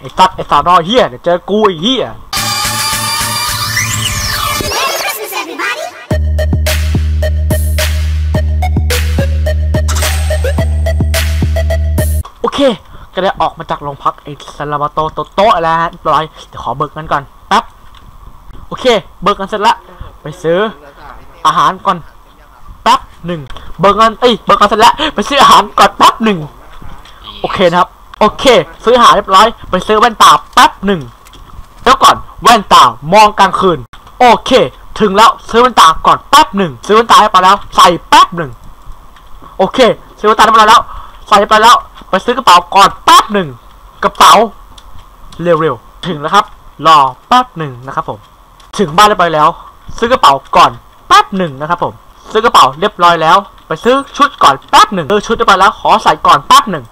ไอ้สัตว์ไอ้สาวนอเฮียเดี๋ยวเจอกูไอ้เฮียโอเค ก็ได้ออกมาจากโรงพักไอ้ซาลาบาโตโตโตะแล้วฮะเรียบร้อยเดี๋ยวขอเบิกเงินก่อนแป๊บโอเค เบิกเงินเสร็จละไปซื้ออาหารก่อนแป๊บหนึ่งเบิกเงินเอ้ยเบิกเงินเสร็จแล้วไปซื้ออาหารก่อนแป๊บหนึ่งโอเคนะครับ โอเค ซื้อหาเรียบร้อย ไปซื้อแว่นตาแป๊บหนึ่งแล้วก่อนแว่นตามองกลางคืน โอเค ถึงแล้วซื้อแว่นตาก่อนแป๊บหนึ่งซื้อแว่นตาให้ไปแล้ว ใส่แป๊บหนึ่งโอเค ซื้อแว่นตาให้ไปแล้ว ใส่ไปแล้ว ไปซื้อกระเป๋าก่อนแป๊บหนึ่งกระเป๋า เร็วๆถึงแล้วครับ รอแป๊บหนึ่งนะครับผม ถึงบ้านเรียบร้อยแล้ว ซื้อกระเป๋าก่อนแป๊บหนึ่งนะครับผม ซื้อกระเป๋าเรียบร้อยแล้ว ไปซื้อชุดก่อนแป๊บหนึ่งซื้อชุดเรียบร้อยแล้วขอใส่ก่อนแป๊บหนึ่ง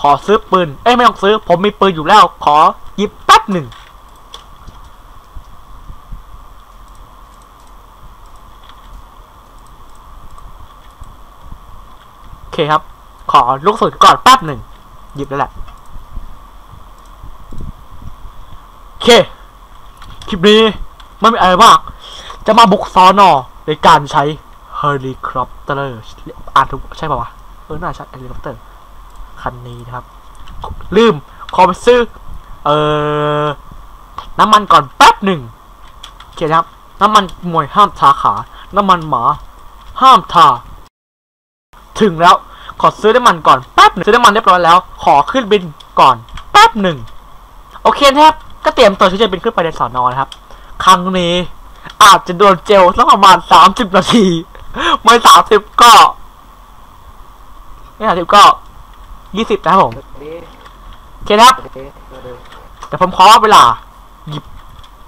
ขอซื้อปืน เอ้ยไม่ต้องซื้อ ผมมีปืนอยู่แล้ว ขอหยิบแป๊บหนึ่ง โอเคครับ ขอลูกสุดก่อนแป๊บหนึ่ง หยิบแล้วแหละ โอเค คลิปนี้ไม่มีอะไรมาก จะมาบุกซอนอในการใช้เฮลิคอปเตอร์ อ่านถูกใช่ป่าวะ เออ น่าใช่เฮลิคอปเตอร์ คันนี้นะครับ ลืมขอไปซื้อ เอ่อ น้ำมันก่อนแป๊บหนึ่งโอเคนะครับ น้ำมันมวยห้ามทาขา น้ำมันหมา ห้ามทา ถึงแล้ว ขอซื้อน้ำมันก่อนแป๊บหนึ่งซื้อน้ำมันเรียบร้อยแล้ว ขอขึ้นบินก่อนแป๊บหนึ่ง โอเคครับ ก็เตรียมตัวที่จะบินขึ้นไปในสอนอนะครับ ครั้งนี้อาจจะโดนเจลสักประมาณสามสิบนาที ไม่สามสิบก็ ไม่สามสิบก็ ยี่สิบนะครับผมโอเคนะครับแต่ผมขอเวลาหยิบ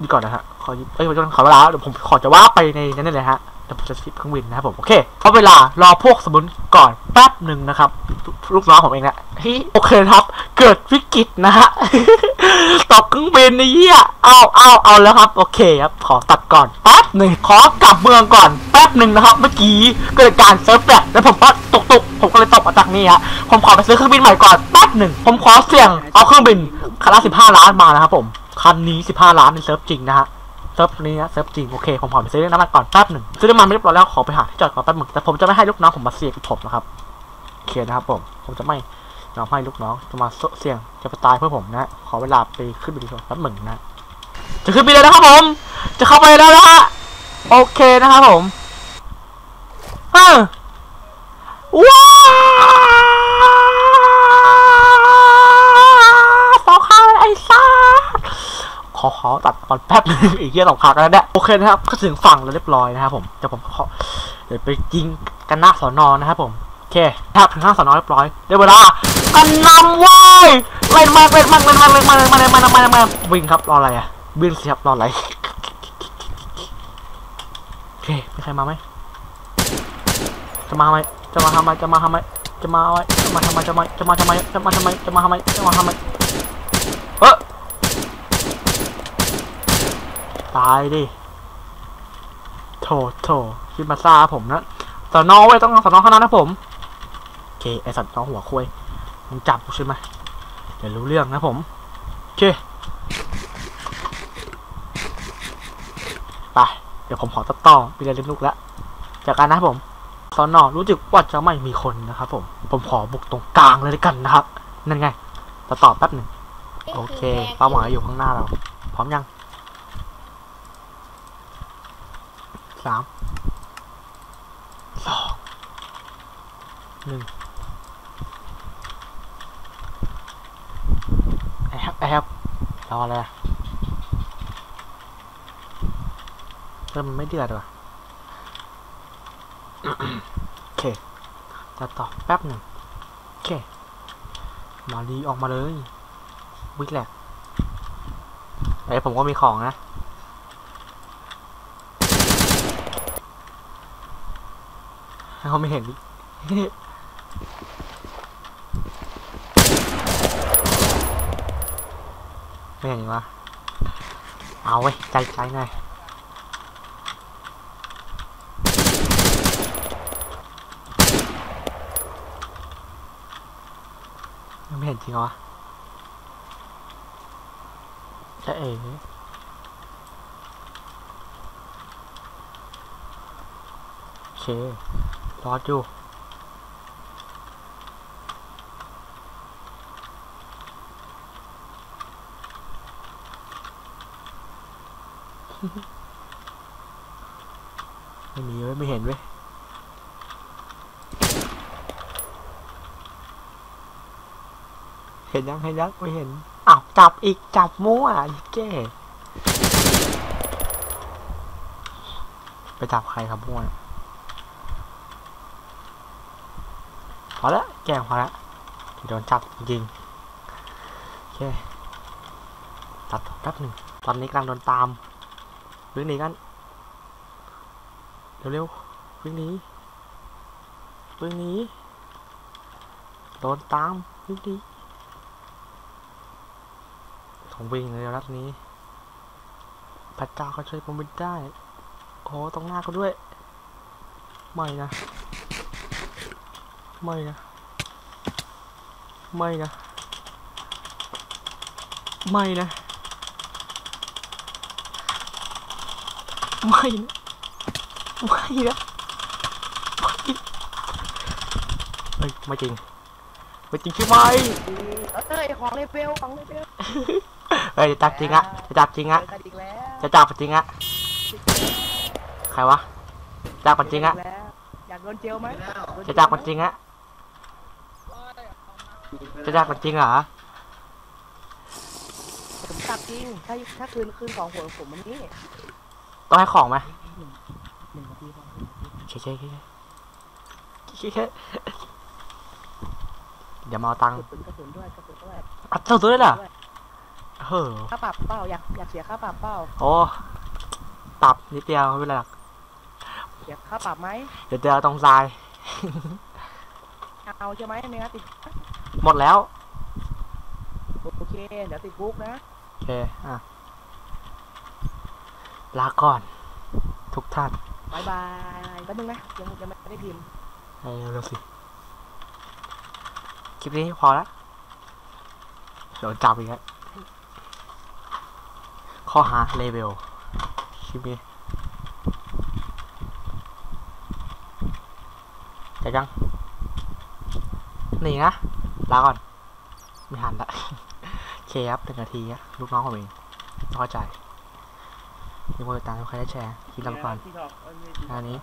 ดีก่อนนะฮะขอหยิบเอ้ยผมขอเวลาเดี๋ยวผมขอจะว่าไปในนั้นเลยฮะเดี๋ยวผมจะสิบเครื่องบินนะครับผมโอเคเพราะเวลารอพวกสมุนก่อนแป๊บหนึ่งนะครับลูกน้องผมเองนะเฮ้ยโอเคครับ เกิดวิกฤตนะฮะ ตกเครื่องบินในเหี้ยเอาเอาเอาแล้วครับ โอเคครับ ขอตัดก่อนแป๊บหนึ่งขอกลับเมืองก่อนแป๊บหนึ่งนะครับ เมื่อกี้เกิดการเซิร์ฟแฟลชแล้วผมก็ตกตกผมก็เลยตกมาจากนี่ฮะผมขอไปซื้อเครื่องบินใหม่ก่อนแป๊บหนึ่งผมขอเสี่ยงเอาเครื่องบินคันละสิบห้าล้านมานะครับผมคันนี้สิบห้าล้านในเซิร์ฟจริงนะฮะเซิร์ฟนี้นะเซิร์ฟจริงโอเคผมขอไปซื้อน้ำมันก่อนแป๊บหนึ่งซื้อน้ำมันไม่เรียบร้อยแล้วขอไปหาที่จอดก่อนแป๊บหนึ่งแต่ผมจะไม่ให้ลูกน้องผมมาเสี่ยงกับผมนะครับโอเคนะครับผมผมจะไม่ ยอมให้ลูกน้องจะมาเสี่ยงจะไปตายเพื่อผมนะ ขอเวลาไปขึ้นบินก่อนแป๊บหนึ่งนะ จะขึ้นบินเลยนะครับผม จะเข้าไปแล้วนะฮะโอเคนะครับผมเออว้าสองข้างไอ้ซ่าขอขอตัดก่อนแป๊บนึงอีกเยี่ยสองครั้งแล้วเนี่ยโอเคนะครับก็ถึงฝั่งแล้วเรียบร้อยนะครับผมเดี๋ยวผมขอเดี๋ยวไปยิงกันหน้าสอนอนนะครับผม เคครับถึงห้าสอนอเรียบร้อยได้เวลากันนำเว้ยเล่นมากเล่นมากเล่นมากเล่นมากเล่นมากเล่นมากเล่นมากเล่นมากวิ่งครับรออะไรอะวิ่งสิครับรออะไรโอเคมีใครมาไหมจะมาไหมจะมาทำไมจะมาทำไมจะมาไหมจะมาทำไมจะมาจะมาทำไมจะมาทำไมจะมาทำไมจะมาทำไมเออตายดิโถโถคิดมาซ่าผมนะสอนอไว้ยต้องสอนอเท่านั้นนะผม เคไอสัตว์น้องหัวคุยมึงจับกูใช่ไหมเดี๋ยวรู้เรื่องนะผมโอเคไปเดี๋ยวผมขอตัดต่อมีอะไรเล่นลูกแล้วจากการนะผมสอนอรู้สึกว่าจะไม่มีคนนะครับผม ผมขอบุกตรงกลางเลยกันนะครับ นั่นไงตัดต่อแป๊บหนึ่งโอเคเป้าหมายอยู่ข้างหน้าเรา พร้อมยังสามสองหนึ่งแอบแอบ รออะไรอะเริ่มมันไม่เดือดว่ะโอเคจะต่อแป๊บหนึ่งโอเคมาดีออกมาเลยวิกแหลกไอ้ยผมก็มีของนะเขาไม่เห็นดิ ไม่เห็นวะเอาเว้ยใจใจหน่อยยังไม่เห็นจริงเหรอจะเอ๋โอเครอดอยู่ ไม่มีเว้ยไม่เห็นเว้ยเห็นยังเห็นยังไม่เห็นอ้าวจับอีกจับมั่วอีกแกไปจับใครครับมั่วพอแล้วแกพอแล้วโดนจับจริงโอเคตัดแป๊บหนึ่งตอนนี้กำลังโดนตาม วิ่งหนีกันเร็วๆวิ่งหนีวิ่งหนีโดนตามวิ่งหนีต้องวิ่งเลยรักนี้พระเจ้าก็ช่วยผมไม่ได้โอ้ตรงหน้าก็ด้วย ไม่นะ ไม่นะ ไม่นะ ไม่นะ ไม่นะไม่นะไม่เฮ้ยไม่จริงไม่จริงใช่ไหมเอ้ยของเลเวลของเลเวลเฮ้ยจะจับจริงอะจะจับจริงอะเจอกันอีกแล้วจะจับจริงอะใครวะจับจริงอะเจกันกแล้วอยากโดนเจลไหมจะจับจริงอะจะจับจริงเหรอผมจับจริงถ้าถ้าคืนคืนของผมผมวันนี้ ต้องให้ของไหมหนึ่งนาทีพอเช่เช่เช่เช่เช่เดี๋ยวมาเอาตังค์กระสุนกระสุนด้วยกระสุนด้วยอัดเท่าตัวเลยเหรอเฮ้อค่าปรับเปล่าอยากอยากเสียค่าปรับเปล่าโอ้ปรับนิดเดียวไม่เป็นไรหรอกเสียค่าปรับไหมเดี๋ยวเจอตรงทรายเอาใช่ไหมไม่งั้นติดหมดแล้วโอเคเดี๋ยวติดคุกนะโอเคอะ ลาก่อน ทุกท่านบายบายแป๊บนึงนะยังยังไม่ได้พิมพ์เร็วๆสิ คลิปนี้พอละเดี๋ยวจับอีกแล้วข้อหาเลเวลคลิปนี้จะยังหนีนะลาก่อน ไม่หันละโอเคครับหนึ่งนาทีอะลูกน้องผมเองเข้าใจ มีคนติดตามใครได้แชร์คลิปละก่อนที่ถอกอันนี้